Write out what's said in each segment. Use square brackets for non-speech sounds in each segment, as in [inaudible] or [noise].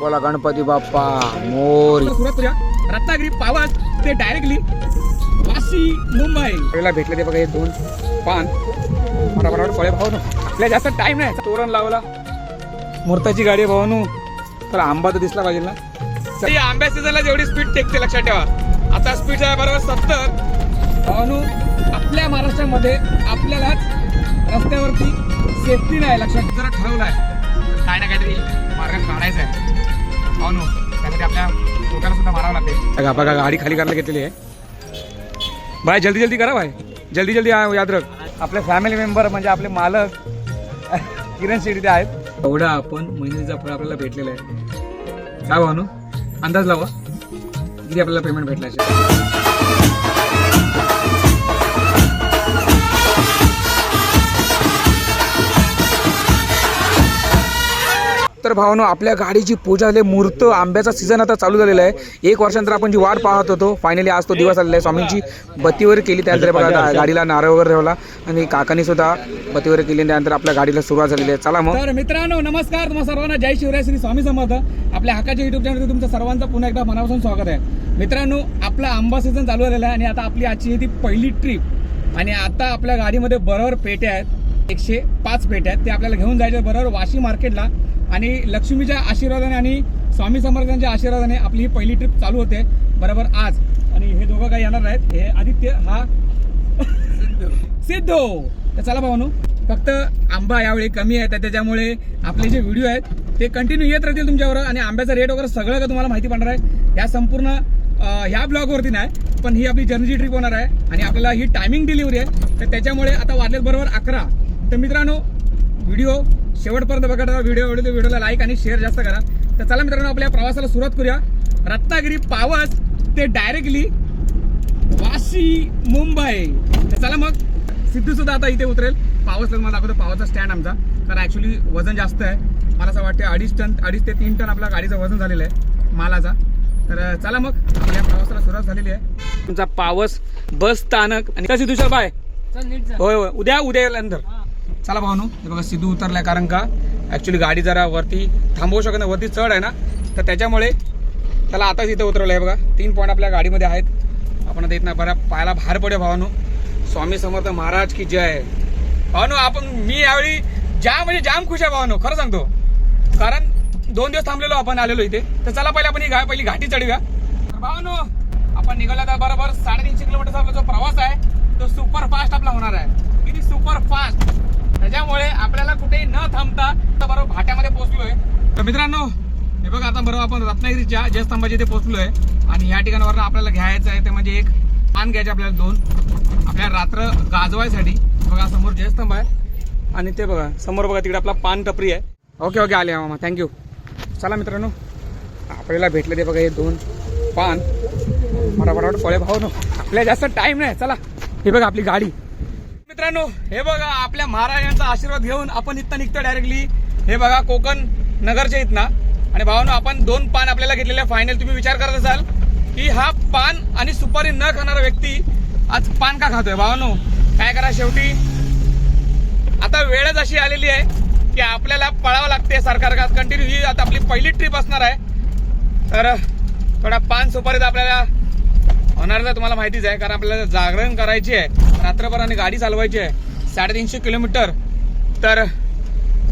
बोला गणपती बाप्पा मोर. रत्नागिरी पावस ते डायरेक्टली वाशी मुंबई. आपल्याला भेटले ते बघा हे दोन पान. फटाफट फळे भाऊ आपल्या जास्त टाइम नाही. तोरण लावला. मुहूर्ताची गाडी आहे भावानू तर आंबा तर दिसला पाहिजे ना. तरी आंब्या सीझनला जेवढी स्पीड टेकते लक्षात ठेवा. आता स्पीड आहे बरोबर सत्तर. भावानू आपल्या महाराष्ट्रामध्ये आपल्यालाच रस्त्यावरती सेफ्टी नाही लक्षात जरा ठरवलाय. काय ना काहीतरी मार्ग काढायचा आहे भावानू त्यासाठी आपल्या लोकांना सुद्धा मारावं लागते बघा बघा गाडी खाली करायला घेतलेली आहे. बाय जल्दी जल्दी करा भाई. जल्दी जल्दी आ- याद रख. आपले फॅमिली मेंबर म्हणजे आपले मालक [laughs] किरण शेट्टी ते आहेत. एवढा आपण महिन्याचा फळ आपल्याला भेटलेला आहे. काय भावनो अंदाज लावा. किती आपल्याला पेमेंट भेटला तर भावानो आपल्या गाडीची पूजा झाली. मूर्त आंब्याचा सीझन आता चालू झालेला आहे. एक वर्षानंतर आपण जी वाट पाहत होतो फायनली आज तो दिवस आलेला आहे. स्वामींची बत्तीवर केली त्यानंतर बघा गा- गाडीला नारळ वगैरे ठेवला आणि काकांनी सुद्धा बत्तीवर केली त्यानंतर आपल्या गाडीला सुरुवात झालेली आहे. चला मग. तर मित्रांनो नमस्कार. तुम्हा सर्वांना जय शिवराय श्री स्वामी समर्थ. आपल्या हक्काच्या युट्यूब चॅनलवर तुमचं सर्वांचं पुन्हा एकदा मनापासून स्वागत आहे. मित्रांनो आपला आंबा सीझन चालू झालेला आहे आणि आता आपली आजची ही ती पहिली ट्रिप आणि आता आपल्या गाडीमध्ये बरोबर पेट्या आहेत. एकशे पाच पेट्या आहेत. ते आपल्याला घेऊन जायचे बरोबर वाशी मार्केटला. आणि लक्ष्मीच्या आशीर्वादाने आणि स्वामी समर्थांच्या आशीर्वादाने आपली ही पहिली ट्रिप चालू होते. बरोबर आज. आणि हे दोघं काही येणार आहेत? हे आदित्य हा सिद्धो. तर चला भावनो फक्त आंबा यावेळी कमी आहे तर त्याच्यामुळे आपले जे व्हिडिओ आहेत ते कंटिन्यू येत राहतील तुमच्यावर. आणि आंब्याचा रेट वगैरे सगळं का तुम्हाला माहिती पडणार आहे? या संपूर्ण ह्या ब्लॉगवरती नाही पण ही आपली जर्नीची ट्रिप होणार आहे. आणि आपल्याला ही टायमिंग डिलिव्हरी आहे. तर त्याच्यामुळे आता वाजलेत बरोबर अकरा. तर मित्रांनो व्हिडिओ शेवटपर्यंत बघा व्हिडिओ व्हिडिओ व्हिडिओला लाईक आणि शेअर जास्त करा. तर चला मित्रांनो आपल्या प्रवासाला सुरुवात करूया. रत्नागिरी पावस ते डायरेक्टली वाशी मुंबई. तर चला मग सिद्धू सुद्धा आता इथे उतरेल. पावसला मला दाखवतो पावाचा स्टँड आमचा. कारण ऍक्च्युली वजन जास्त आहे. मला असं वाटतं अडीच टन अडीच ते तीन टन आपल्या गाडीचं वजन झालेलं आहे मालाचा. तर चला मग आपल्या प्रवासाला सुरुवात झालेली आहे. तुमचा पावस बस स्थानक. आणि कशी दुसरं बाय? होय होय. उद्या उद्या नंतर चला भावनो हे बघा सिद्धू उतरलाय कारण का? ऍक्च्युली गाडी जरा वरती थांबवू शकत नाही. वरती चढ आहे ना? तर त्याच्यामुळे त्याला आताच इथं उतरवलं आहे बघा. तीन पॉईंट आपल्या गाडीमध्ये आहेत. आपण आता नाही बऱ्या पायाला बाहेर पडे भावानो स्वामी समर्थ महाराज की जय. भावानो आपण मी यावेळी जाम म्हणजे जाम खुश आहे भावानो खरं सांगतो. कारण दोन दिवस थांबलेलो आपण आलेलो इथे. तर चला पहिले आपण ही गा पहिली घाटी चढूया. तर भावानो आपण निघाला तर बरोबर साडेतीनशे किलोमीटरचा आपला जो प्रवास आहे तो सुपर फास्ट आपला होणार आहे. किती सुपर फास्ट त्याच्यामुळे आपल्याला कुठेही न थांबता बरोबर घाट्यामध्ये पोहोचलोय. तर मित्रांनो हे बघा आता बरोबर आपण रत्नागिरीच्या जयस्तंभाच्या इथे पोहोचलोय. आणि या ठिकाणावर आपल्याला घ्यायचं आहे ते म्हणजे एक पान घ्यायचे आपल्याला दोन. आपल्या रात्र गाजवायसाठी. बघा समोर जयस्तंभ आहे. आणि ते बघा समोर बघा तिकडे आपला पान टपरी आहे. ओके ओके आले मामा थँक्यू चला मित्रांनो आपल्याला भेटले ते बघा हे दोन पान. फटाफट फळे भाऊ नो. आपल्याला जास्त टाइम नाही चला. हे बघा आपली गाडी. मित्रांनो हे बघा आपल्या महाराजांचा आशीर्वाद घेऊन आपण इथं निघतो डायरेक्टली हे बघा कोकण नगरच्या इथनं. आणि भावानो आपण दोन पान आपल्याला घेतलेले फायनल तुम्ही विचार करत असाल की हा पान आणि सुपारी न खाणारा व्यक्ती आज पान का खातोय? भावानो काय करा शेवटी? आता वेळच अशी आलेली आहे की आपल्याला पळावं लागते सरकार कंटिन्यू ही आता आपली पहिली ट्रिप असणार आहे. तर थोडा पान सुपारीत आपल्याला होणार तर तुम्हाला माहितीच आहे कारण आपल्याला जागरण करायची आहे. रात्रभर आणि गाडी चालवायची आहे. साडेतीनशे किलोमीटर. तर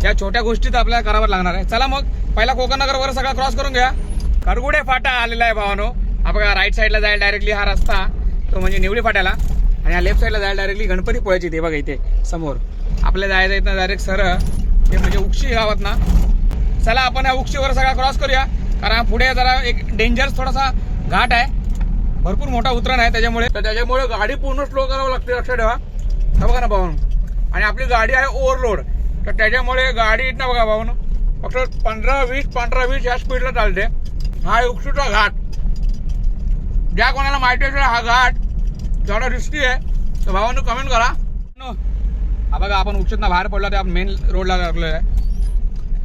या छोट्या गोष्टीत आपल्याला करावं लागणार आहे. चला मग पहिला कोकणनगर वगैरे सगळा क्रॉस करून घ्या करगुडे फाटा आलेला आहे भावानो. आपण राईट साईडला जायला डायरेक्टली हा रस्ता तो म्हणजे निवडी फाट्याला. आणि हा लेफ्ट साईडला जायला डायरेक्टली गणपती पोळ्याची ते बघा इथे समोर. आपल्याला जायचं ना डायरेक्ट सरळ. ते म्हणजे उक्षी गावात ना. चला आपण या उक्षीवर सगळा क्रॉस करूया. कारण पुढे जरा एक डेंजर थोडासा घाट आहे. भरपूर मोठा उतरण आहे त्याच्यामुळे. तर त्याच्यामुळे गाडी पूर्ण स्लो करावं लागते लक्षात ठेवा. हा बघा ना भाऊन आणि आपली गाडी आहे ओव्हरलोड तर त्याच्यामुळे गाडी ना बघा भाऊन फक्त पंधरा वीस पंधरा वीस या स्पीडला चालते. हा आहे उक्षूचा घाट. ज्या कोणाला माहिती असेल हा घाट जेवढा रिस्की आहे. तर भावानं कमेंट करा. हा बघा आपण उक्षूतना बाहेर पडला त्या मेन रोडला लागलो आहे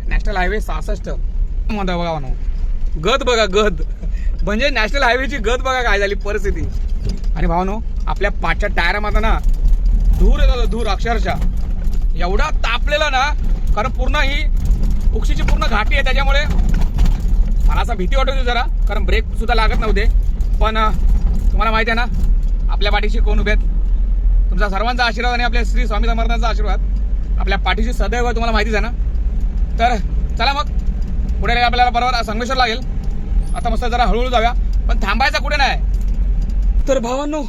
नॅशनल हायवे सहासष्ट. म्हणतो बघा म्हणून गद बघा गद म्हणजे नॅशनल हायवेची गत बघा काय झाली परिस्थिती. आणि भावनो आपल्या पाठच्या टायरामध्ये ना धूर येत धूर अक्षरशः. एवढा तापलेला ना कारण पूर्ण ही उक्षीची पूर्ण घाटी आहे त्याच्यामुळे मला असं भीती वाटत होती जरा कारण ब्रेक सुद्धा लागत नव्हते. पण तुम्हाला माहिती आहे ना आपल्या पाठीशी कोण उभे आहेत? तुमचा सर्वांचा आशीर्वाद आणि आपल्या श्री स्वामी समर्थांचा आशीर्वाद. आपल्या पाठीशी सदैव तुम्हाला माहितीच आहे ना? तर चला मग. पुढे आपल्याला बरोबर संगमेश्वर लागेल. आता मस्त जरा हळूहळू जाऊया. पण थांबायचा कुठे नाही. तर भावांनो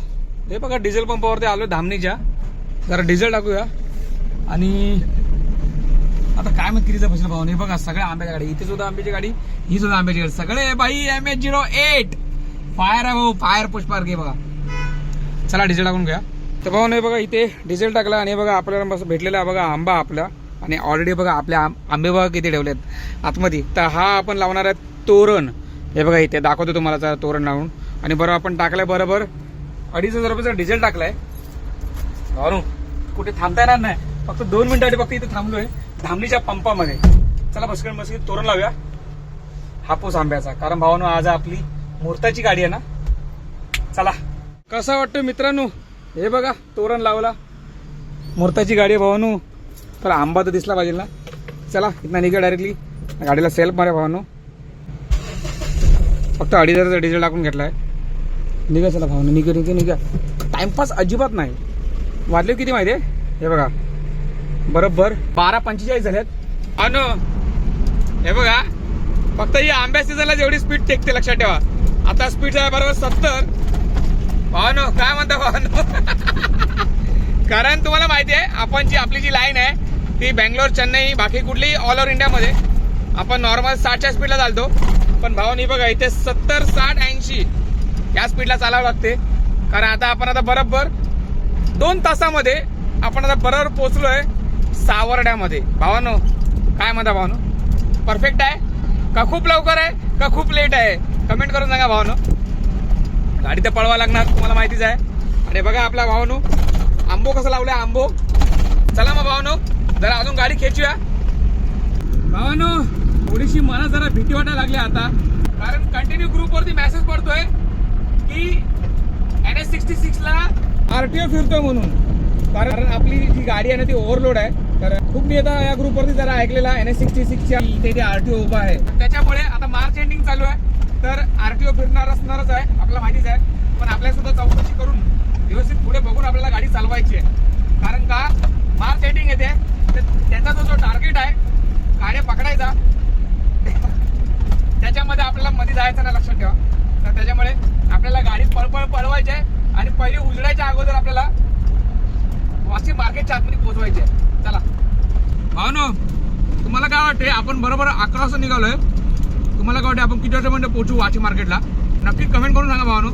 हे बघा डिझेल पंपावरती आलो धामणीच्या. जरा डिझेल टाकूया. आणि आता काय मग कितीचा बसेल भाऊ हे बघा सगळ्या आंब्याच्या गाडी इथे सुद्धा आंब्याची गाडी ही सुद्धा आंब्याची गाडी. सगळे बाई M H zero eight fire आहे भाऊ फायर पुष्पार्क घे बघा. चला डिझेल टाकून घ्या तर भाऊ हे बघा इथे डिझेल टाकला आणि हे बघा आपल्याला मस्त भेटलेला बघा आंबा आपला. आणि ऑलरेडी बघा आपल्या आं- आंबे बघा किती ठेवलेत. आतमध्ये. तर हा आपण लावणार आहे तोरण. हे बघा इथे दाखवतो तुम्हाला जरा तोरण लावून. आणि बरोबर आपण टाकलंय बरोबर. अडीच हजार रुपयाचा डिझेल टाकलाय. भाऊ कुठे थांबता येणार नाही. फक्त दोन मिनिटासाठी फक्त इथे थांबलोय. धामणीच्या पंपामध्ये. चला बसकड मस्त तोरण लावूया. हापूस आंब्याचा. कारण भावानो आज आपली मुहूर्ताची गाडी आहे ना? चला. कसा वाटतं मित्रांनो? हे बघा तोरण लावला. मुहूर्ताची गाडी आहे भावानो. तर आंबा तर दिसला पाहिजे ना? चला इथं निघा डायरेक्टली गाडीला सेल्फ मारे भावानो. फक्त अडीच हजारचा डिझेल टाकून घेतलाय. निघा चला भावानो निघा निघा निघा. टाइमपास अजिबात नाही. वाजले किती माहिती आहे हे बघा. बरोबर बारा पंचेचाळीस झाल्यात अन हे बघा फक्त ही आंब्या सीझनला जेवढी स्पीड टेकते लक्षात ठेवा. आता स्पीड आहे बरोबर सत्तर. भावानो काय म्हणता भावानो? [laughs] कारण तुम्हाला माहिती आहे आपण जी आपली जी लाईन आहे ती बँगलोर चेन्नई बाकी कुठलीही ऑल ओव्हर इंडियामध्ये आपण नॉर्मल साठच्या स्पीडला चालतो. पण भावानी बघा इथे सत्तर साठ ऐंशी या स्पीडला चालावं लागते. कारण आता आपण आता बरोबर दोन तासामध्ये आपण आता बरोबर पोचलोय सावर्ड्यामध्ये. भावानो काय म्हणता भावानो? परफेक्ट आहे? का खूप लवकर आहे? का खूप लेट आहे? कमेंट करून सांगा भावानो. गाडी तर पळवा लागणार तुम्हाला माहितीच आहे. आणि बघा आपला भावानो आंबो कसा लावलाय आंबो? चला मग भावानो जरा अजून गाडी खेचूया. भावानो थोडीशी मला जरा भीती वाटायला लागली आता. कारण कंटिन्यू ग्रुपवरती मेसेज पडतोय की एन एस सिक्स्टी सिक्सला आरटीओ फिरतोय म्हणून. कारण आपली जी गाडी आहे ना ती ओव्हरलोड आहे. तर खूप मी आता या ग्रुपवरती जरा ऐकलेला एन एस सिक्स्टी सिक्सच्या इथे टी आरटीओ उभा आहे. त्याच्यामुळे आता मार्च एंडिंग चालू आहे. तर आरटीओ फिरणार असणारच आहे आपल्याला माहितीच आहे. पण आपल्या सुद्धा चौकशी करून व्यवस्थित पुढे बघून आपल्याला गाडी चालवायची आहे. कारण का मार्च एंडिंग येते. तर त्याचा जो जो टार्गेट आहे गाड्या पकडायचा. त्याच्यामध्ये जायचं ना लक्षात ठेवा. तर त्याच्यामुळे आपल्याला गाडी पळपळ पळवायची आहे आणि पहिले उजडायच्या अगोदर आपल्याला वाशिम मार्केटच्या आतमध्ये पोहोचवायचे आहे. चला. भावनो तुम्हाला काय वाटते आपण बरोबर अकरा वाजता निघालोय. तुम्हाला काय वाटते आपण किती वाजेपर्यंत पोहोचू वाशिम मार्केटला नक्की कमेंट करून सांगा भावनो.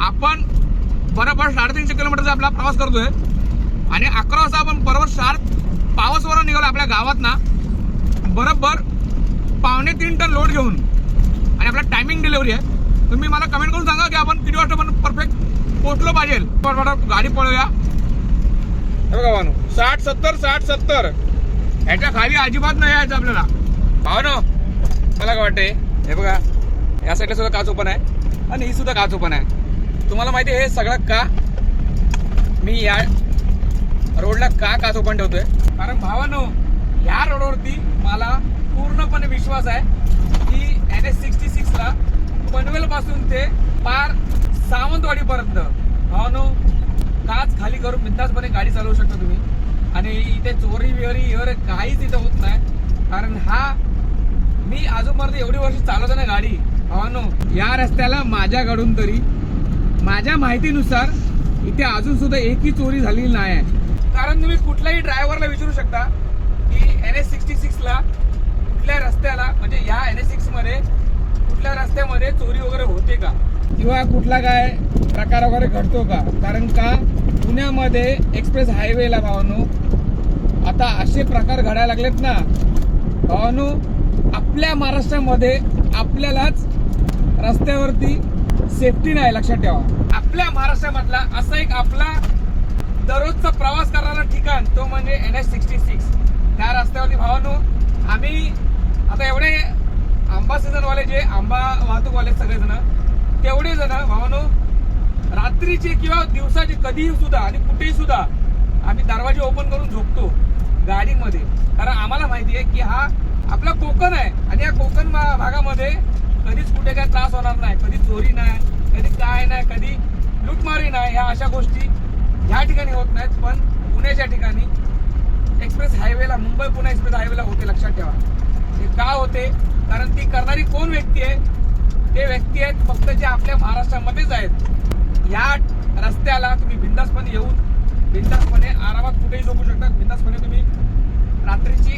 आपण बरोबर साडेतीनशे किलोमीटरचा आपला प्रवास करतोय. आणि अकरा वाजता आपण बरोबर शार्प पावसवर निघालो आपल्या गावात ना बरोबर पावणे तीन टन लोड घेऊन. आणि आपला टायमिंग डिलिव्हरी आहे. तुम्ही मला कमेंट करून सांगा की आपण किती वाजता पण परफेक्ट पोहोचलो पाहिजे. गाडी पळूया हे बघा भानू साठ सत्तर साठ सत्तर. ह्याच्या खाली अजिबात नाही यायचं आपल्याला. भावनो मला काय वाटते हे बघा या साईडला सुद्धा काच ओपन आहे आणि ही सुद्धा काच ओपन आहे. तुम्हाला माहिती आहे हे सगळं का? मी या रोडला का काच ओपन ठेवतोय? कारण भावानो या रोडवरती मला पूर्णपणे विश्वास आहे. एन एस सिक्स्टी सिक्सला पनवेल पासून ते पार सावंतवाडीपर्यंत. हो, पर्यंत काच खाली करून बिंदासपणे गाडी चालवू शकता तुम्ही. आणि इथे चोरी बिहरी वगैरे काहीच इथं होत नाही. कारण हा मी अजूनपर्यंत एवढी वर्ष चालवतो ना गाडी. हो, भावानो या रस्त्याला माझ्याकडून तरी. माझ्या माहितीनुसार इथे अजून सुद्धा एकही चोरी झालेली नाही आहे. कारण तुम्ही कुठल्याही ड्रायव्हरला विचारू शकता की एन एस सिक्स्टी सिक्स कुठल्या रस्त्याला म्हणजे या एन एस सिक्समध्ये मध्ये चोरी वगैरे होते का? किंवा कुठला काय प्रकार वगैरे घडतो का? कारण का पुण्यामध्ये एक्सप्रेस हायवेला भावानो आता असे प्रकार घडायला लागलेत ना भावानो आपल्या महाराष्ट्रामध्ये आपल्यालाच रस्त्यावरती सेफ्टी नाही लक्षात ठेवा. आपल्या महाराष्ट्रामधला असा एक आपला दररोजचा प्रवास करणारा ठिकाण तो म्हणजे एन एच सिक्स्टी सिक्स त्या रस्त्यावरती भावानो आम्ही आता एवढे आंबा जे आंबा वाहतूकवाले सगळेजण तेवढे जण भावानो रात्रीचे किंवा दिवसाचे कधीही सुद्धा आणि कुठेही सुद्धा आम्ही दरवाजे ओपन करून झोपतो गाडीमध्ये. कारण आम्हाला माहिती आहे की हा आपला कोकण आहे आणि या कोकण भा- भागामध्ये कधी त्रास होणार नाही कधी चोरी नाही कधी काय नाही कधी लूटमारी नाही ह्या अशा गोष्टी ह्या ठिकाणी होत नाहीत. पण पुण्याच्या ठिकाणी एक्सप्रेस हायवेला मुंबई पुणे एक्सप्रेस हायवेला होते लक्षात ठेवा. हे का होते? कारण ती करणारी कोण व्यक्ती आहे? ते व्यक्ती आहेत फक्त जे आपल्या महाराष्ट्रामध्येच आहेत. या रस्त्याला तुम्ही बिंदासपणे येऊन बिंदासपणे आरामात कुठेही झोपू शकता. बिंदासपणे तुम्ही रात्रीची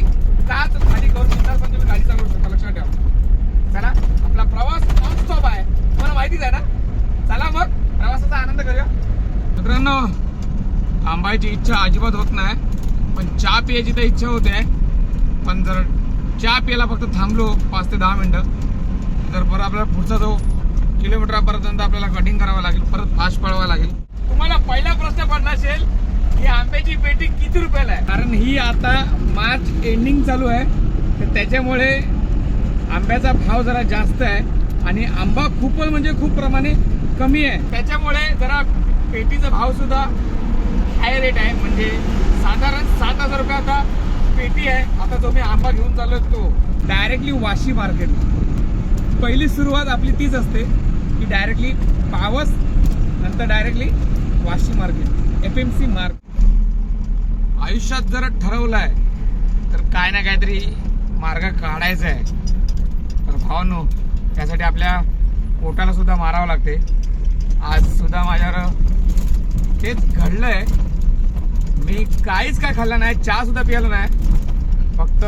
काच खाली करून बिंदासपणे तुम्ही गाडी चालवू शकता. लक्षात ठेवा. चला आपला प्रवास नॉन स्टॉप आहे. तुम्हाला माहितीच आहे ना? चला मग प्रवासाचा आनंद करूया. मित्रांनो थांबायची इच्छा अजिबात होत नाही. पण चहा पियाची तर इच्छा होते. पण जर चहा प्यायला फक्त थांबलो पाच ते दहा मिनटं. तर परत आपल्याला पुढचा जो किलोमीटरपर्यंत आपल्याला कटिंग करावं लागेल परत फास्ट पळावा लागेल. तुम्हाला पहिला प्रश्न पडला असेल की आंब्याची पेटी किती रुपयाला आहे? कारण ही आता मार्च एंडिंग चालू आहे तर त्याच्यामुळे आंब्याचा भाव जरा जास्त आहे आणि आंबा खूपच म्हणजे खूप प्रमाणे कमी आहे. त्याच्यामुळे जरा पेटीचा भाव सुद्धा हाय रेट आहे. म्हणजे साधारण सात हजार रुपये आता पेटी आहे. आता जो मी आंबा घेऊन चाललो तो डायरेक्टली वाशी मार्केट पहिली सुरुवात आपली तीच असते की डायरेक्टली पावस नंतर directly Vashi market F M C mark आयुष्यात जर ठरवलं आहे तर काय ना काहीतरी मार्ग काढायचा आहे. तर भावानो त्यासाठी आपल्या पोटाला सुद्धा मारावं लागते. आज सुद्धा माझ्यावर तेच घडलंय. मी काहीच काय खाल्लं नाही चहा सुद्धा पियाला नाही. फक्त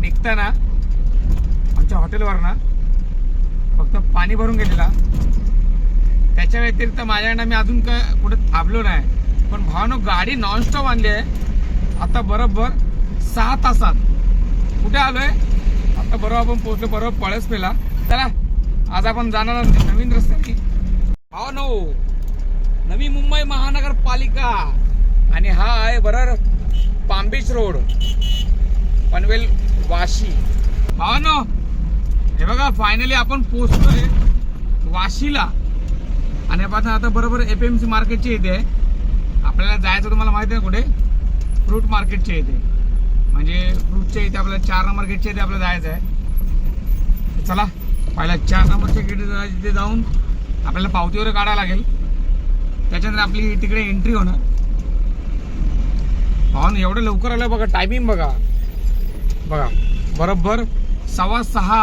निघताना आमच्या हॉटेलवर ना फक्त पाणी भरून गेलेला. त्याच्या व्यतिरिक्त माझ्याकडनं मी अजून काय कुठे थांबलो नाही. पण भावानो गाडी नॉनस्टॉप आणली आहे. आता बरोबर सहा तासात. कुठे आलोय? आता बरोबर आपण पोहोचलो बरोबर पळस पेला. चला आज आपण जाणार नवीन रस्त्याने. भावानो नवी मुंबई महानगरपालिका. आणि हा आहे बरं पांबीच रोड पनवेल वाशी. हा ना हे बघा फायनली आपण पोचतोय वाशीला. आणि आपण आता बरोबर एफ एम सी मार्केटच्या इथे आहे. आपल्याला जायचं तुम्हाला माहिती आहे कुठे? फ्रूट मार्केटच्या इथे. म्हणजे फ्रूटच्या इथे आपल्याला चार नंबर गेटच्या इथे आपल्याला जायचं आहे. चला पहिला चार नंबरच्या गेट तिथे जाऊन आपल्याला पावती वगैरे काढायला लागेल. त्याच्यानंतर आपली तिकडे एंट्री होणार. पाहून एवढं लवकर आलं बघा टायमिंग बघा. बघा बरोबर सव्वा सहा.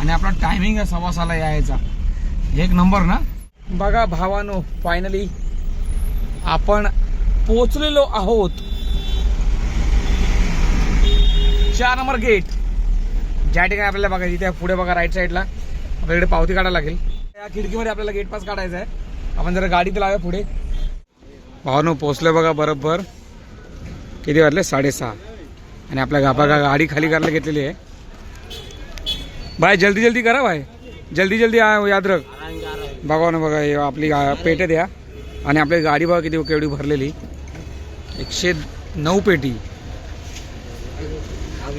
आणि आपला टायमिंग आहे सव्वा सहाला यायचा. एक नंबर ना? बघा भावानो फायनली आपण पोचलेलो आहोत. चार नंबर गेट ज्या ठिकाणी आपल्याला बघा तिथे पुढे बघा राईट साईडला आपल्याकडे पावती काढायला लागेल. या खिडकीमध्ये आपल्याला गेट पास काढायचा आहे. आपण जरा गाडीत लावूया पुढे. भावानो पोचले बघा बरोबर. किती वाजले? साडेसहा. आणि आपल्या गा बघा गाडी खाली करायला घेतलेली आहे. बाय जल्दी जल्दी करा बाय जल्दी जल्दी आ- याद रख. बघा ना बघा आपली गा- द्या. आणि आपली गाडी बघा किती केवढी भरलेली. एकशे नऊ पेटी.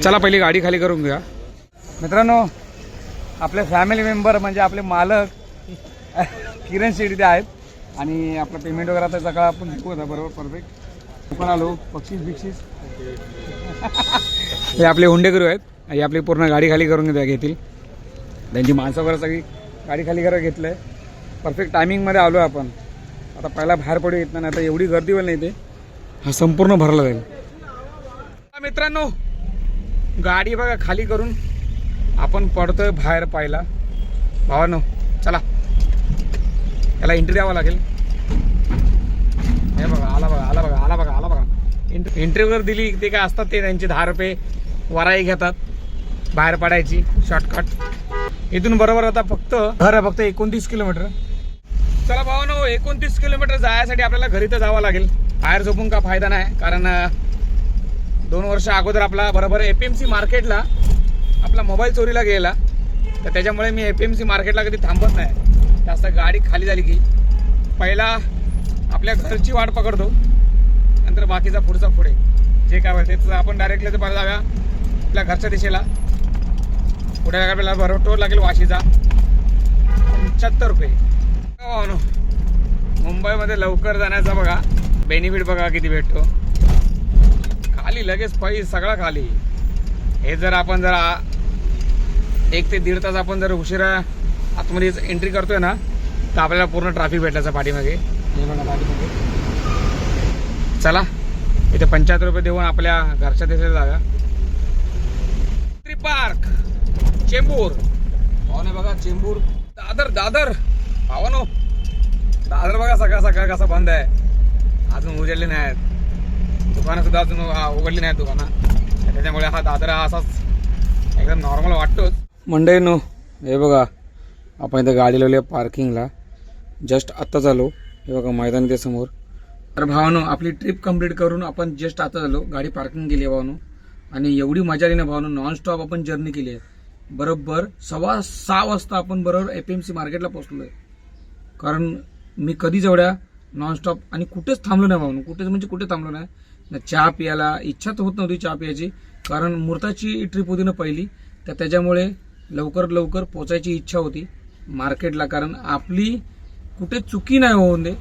चला पहिली गाडी खाली करून घ्या मित्रांनो आपले फॅमिली मेंबर म्हणजे आपले मालक किरण शेट्टी ते आहेत. आणि आपलं पेमेंट वगैरे आता सगळं आपण घेऊ होता बरोबर? परफेक्ट पण आलो. बक्षीस बिक्षीस? हे आपले हुंडेकरू आहेत. हे आपली पूर्ण गाडी खाली करून घेतील. त्यांची माणसं वगैरे सगळी गाडी खाली करा घेतलं आहे परफेक्ट टायमिंगमध्ये आलो आहे आपण. आता पहिला बाहेर पडू येत नाही आता एवढी गर्दी होईल नाही ते हा संपूर्ण भरला जाईल. मित्रांनो गाडी बघा खाली करून आपण पडतोय बाहेर पाहिला भावानो चला. त्याला एंट्री द्यावं लागेल. हे बघा आला बघा आला बघा आला बघा आला बघा. एंट्री वगैरे दिली ते काय असतात ते त्यांचे दहा रुपये वराई घेतात. बाहेर पडायची शॉर्टकट इथून बरोबर आता फक्त घर फक्त एकोणतीस किलोमीटर. चला भाऊ ना एकोणतीस किलोमीटर जायसाठी आपल्याला घरी तर जावं लागेल. बाहेर झोपून का फायदा नाही कारण दोन वर्ष अगोदर आपला बरोबर एफ एम सी मार्केटला आपला मोबाईल चोरीला गेला. तर त्याच्यामुळे मी एफ एम सी मार्केटला कधी थांबत नाही. जास्त गाडी खाली झाली की पहिला आपल्या घरची वाट पकडतो नंतर बाकीचा पुढचा पुढे. जे काय होईल तर आपण डायरेक्टली तर पहिला जाऊया आपल्या घरच्या दिशेला. पुढे आपल्याला बरोबर टोल लागेल वाशीचा. पंच्याहत्तर रुपये. नो. मुंबईमध्ये लवकर जाण्याचा बघा. बेनिफिट बघा किती भेटतो. खाली लगेच पै सगळा खाली. हे जर आपण जरा एक ते दीड तास आपण जर उशिरा आतमध्ये एंट्री करतोय ना तर आपल्याला पूर्ण ट्रॅफिक भेटल्याचा पाठीमागे. पाठीमागे चला इथे पंच्याहत्तर रुपये देऊन आपल्या घरच्या देशाला जागा पार्क चेंबूर. पाहुणे बघा चेंबूर. दादर दादर. पावानो दादर बघा सकाळ सकाळ कसा बंद आहे. अजून उजडले नाही आहेत दुकानं सुद्धा अजून उघडली नाहीत दुकानं. त्याच्यामुळे हा दादर हा असाच एकदम नॉर्मल वाटतोच. मंडई नो हे बघा आपण इथं गाडी लावली आहे पार्किंगला. जस्ट आत्ता झालो. हे बघा मैदान ते समोर. तर भावानो आपली ट्रिप कंप्लीट करून आपण जस्ट आता झालो. गाडी पार्किंग केली आहे भावानो. आणि एवढी मजा आली ना भावानो. नॉनस्टॉप आपण जर्नी केली आहे. बरोबर सव्वा सहा वाजता आपण बरोबर एफ एम सी मार्केटला पोचलो आहे कारण मी कधीच एवढ्या नॉनस्टॉप आणि कुठेच थांबलो नाही भावनो. कुठेच म्हणजे कुठे थांबलो नाही. ना चहा प्यायला. इच्छा तर होत नव्हती चहा प्यायची. कारण मुहूर्ताची ट्रिप होती ना पहिली. तर त्याच्यामुळे लवकर लवकर पोचायची इच्छा होती. मार्केटला कारण आपली कुठे चुकी नाही होऊन दे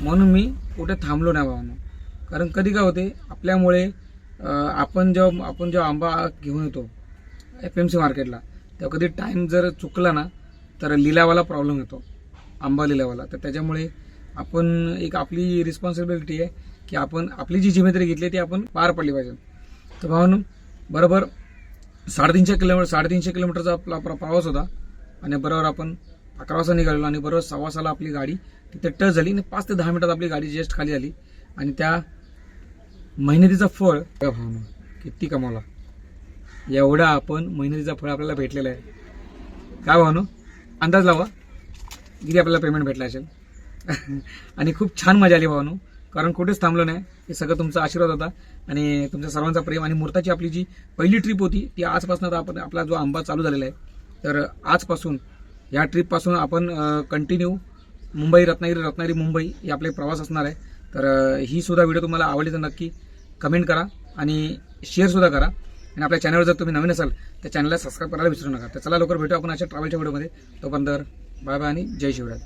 म्हणून मी कुठे थांबलो नाही भावानं कारण कधी काय होते आपल्यामुळे आपण जेव्हा आपण जेव्हा आंबा घेऊन येतो एफ एम सी मार्केटला तेव्हा कधी टाईम जर चुकला ना तर लिलावाला प्रॉब्लेम येतो आंबा लिलावाला. तर त्याच्यामुळे आपण एक आपली रिस्पॉन्सिबिलिटी आहे की आपण आपली जी जिम्मेदारी घेतली आहे ती आपण पार पडली पाहिजे. तर भावानं बरोबर साडेतीनशे किलोमीटर साडेतीनशे किलोमीटरचा आपला प्रवास होता. आणि बरोबर आपण अकरा वाजता निघालो आणि बरोबर सव्वा आपली गाडी तिथे टच झाली आणि पाच ते दहा मिनिटात आपली गाडी जस्ट खाली झाली आणि त्या मेहनतीचं फळ भावना किती कमावला. एवढा आपण मेहनतीचं फळ आपल्याला भेटलेलं आहे. काय भावनो? अंदाज लावा. किती आपल्याला पेमेंट भेटला असेल? [laughs] आणि खूप छान मजा आली भावनो. कारण कुठेच थांबलो नाही. हे सगळं तुमचा आशीर्वाद होता. आणि तुमच्या सर्वांचा प्रेम आणि मूर्ताची आपली जी पहिली ट्रिप होती ती आजपासून आता आपण आपला जो आंबा चालू झालेला आहे तर आजपासून या ट्रिपपासून आपण कंटिन्यू मुंबई रत्नागिरी रत्नागिरी मुंबई हे आपले प्रवास असणार आहे. तर ही सुद्धा व्हिडिओ तुम्हाला आवडली तर नक्की कमेंट करा आणि शेअरसुद्धा करा. आणि आपल्या चॅनलवर जर तुम्ही नवीन असाल तर चॅनलला सबस्क्राईब करायला विसरू नका. तर चला लवकर भेटू आपण अशा ट्रॅव्हलच्या व्हिडिओमध्ये तोपर्यंत बाय बाय आणि जय शिवराज